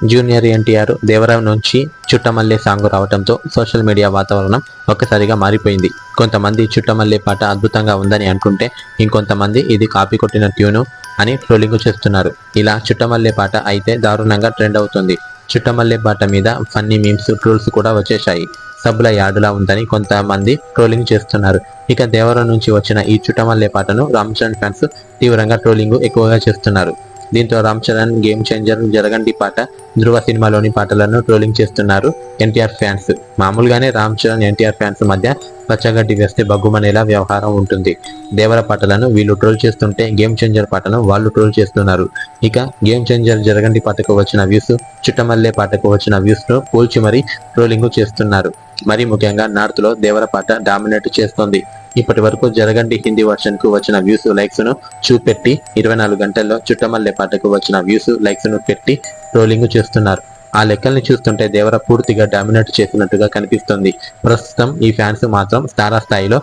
Junior NTR దేవరం నుంచి Chuttamalle song రావడంతో సోషల్ మీడియా వాతావరణం ఒక్కసారిగా మారిపోయింది. కొంతమంది చుట్టమల్లే పాట అద్భుతంగా ఉందని అనుకుంటే ఇంకొంతమంది ఇది కాపీ కొట్టిన ట్యూను అని ట్రోలింగ్ చేస్తున్నారు. ఇలా చుట్టమల్లే పాట అయితే దారుణంగా ట్రెండ్ అవుతుంది. చుట్టమల్లే పాట మీద ఫన్నీ మీమ్స్ ట్రోల్స్ కూడా వచ్చేశాయి. సబ్బుల యార్డులా ఉందని కొంతమంది ట్రోలింగ్ చేస్తున్నారు. ఇక దేవరం నుంచి వచ్చిన ఈ చుట్టమల్లే పాటను రామచరణ్ ఫ్యాన్స్ తీవ్రంగా ట్రోలింగ్ ఎక్కువగా చేస్తున్నారు. దీంతో రామ్ చరణ్ గేమ్ చేంజర్ జరగండి పాట ధృవ సినిమాలోని పాటలను ట్రోలింగ్ చేస్తున్నారు ఎన్టీఆర్ ఫ్యాన్స్. మామూలుగానే రామ్ చరణ్ ఎన్టీఆర్ ఫ్యాన్స్ మధ్య పచ్చగడ్డి వేస్తే బగ్గుమనేలా వ్యవహారం ఉంటుంది. దేవర పాటలను వీళ్ళు ట్రోల్ చేస్తుంటే గేమ్ చేంజర్ పాటను వాళ్ళు ట్రోల్ చేస్తున్నారు. ఇక గేమ్ చేంజర్ జరగండి పాటకు వచ్చిన వ్యూస్ చుట్టమల్లే పాటకు వచ్చిన వ్యూస్ను పోల్చి మరీ ట్రోలింగ్ చేస్తున్నారు. మరి ముఖ్యంగా నార్త్లో దేవర పాట డామినేట్ చేస్తోంది. ఇప్పటి వరకు జరగండి హిందీ వర్షన్కు వచ్చిన వ్యూస్ లైక్స్ను చూపెట్టి ఇరవై నాలుగు గంటల్లో చుట్టమల్లె పాటకు వచ్చిన వ్యూస్ లైక్స్ను పెట్టి ట్రోలింగ్ చేస్తున్నారు. ఆ లెక్కల్ని చూస్తుంటే దేవర పూర్తిగా డామినేట్ చేసినట్టుగా కనిపిస్తుంది. ప్రస్తుతం ఈ ఫ్యాన్స్ మాత్రం స్థాయిలో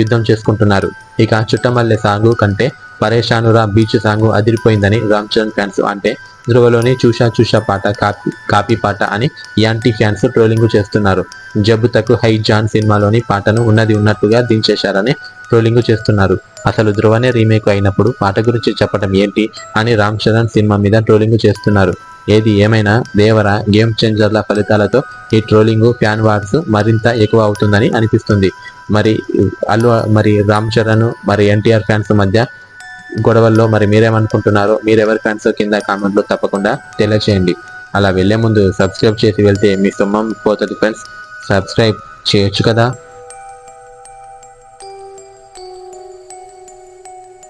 యుద్ధం చేసుకుంటున్నారు. ఇక చుట్టమల్లె సాంగు కంటే పరేషానురా బీచ్ సాంగ్ అదిరిపోయిందని రామ్ చరణ్ ఫ్యాన్స్ అంటే ధ్రువలోని చూషా చూషా పాట కాపీ కాపీ పాట అని యాంటీ ఫ్యాన్స్ ట్రోలింగ్ చేస్తున్నారు. జబ్బుతకు హై జాన్ సినిమాలోని పాటను ఉన్నది ఉన్నట్టుగా దించేశారని ట్రోలింగ్ చేస్తున్నారు. అసలు ధ్రువనే రీమేక్ అయినప్పుడు పాట గురించి చెప్పడం ఏంటి అని రామ్ చరణ్ సినిమా మీద ట్రోలింగ్ చేస్తున్నారు. ఏది ఏమైనా దేవర గేమ్ చేంజర్ల ఫలితాలతో ఈ ట్రోలింగ్ ఫ్యాన్ వార్స్ మరింత ఎక్కువ అవుతుందని అనిపిస్తుంది. మరి అల్లు మరి రామ్ చరణ్ మరి ఎన్టీఆర్ ఫ్యాన్స్ మధ్య గొడవల్లో మరి మీరేమనుకుంటున్నారో మీరెవరి ఫ్యాన్స్ కింద కామెంట్లో తప్పకుండా తెలియచేయండి. అలా వెళ్ళే ముందు సబ్స్క్రైబ్ చేసి వెళ్తే మీ సొమ్మం పోతుంది ఫ్రెండ్స్ సబ్స్క్రైబ్ చేయొచ్చు కదా?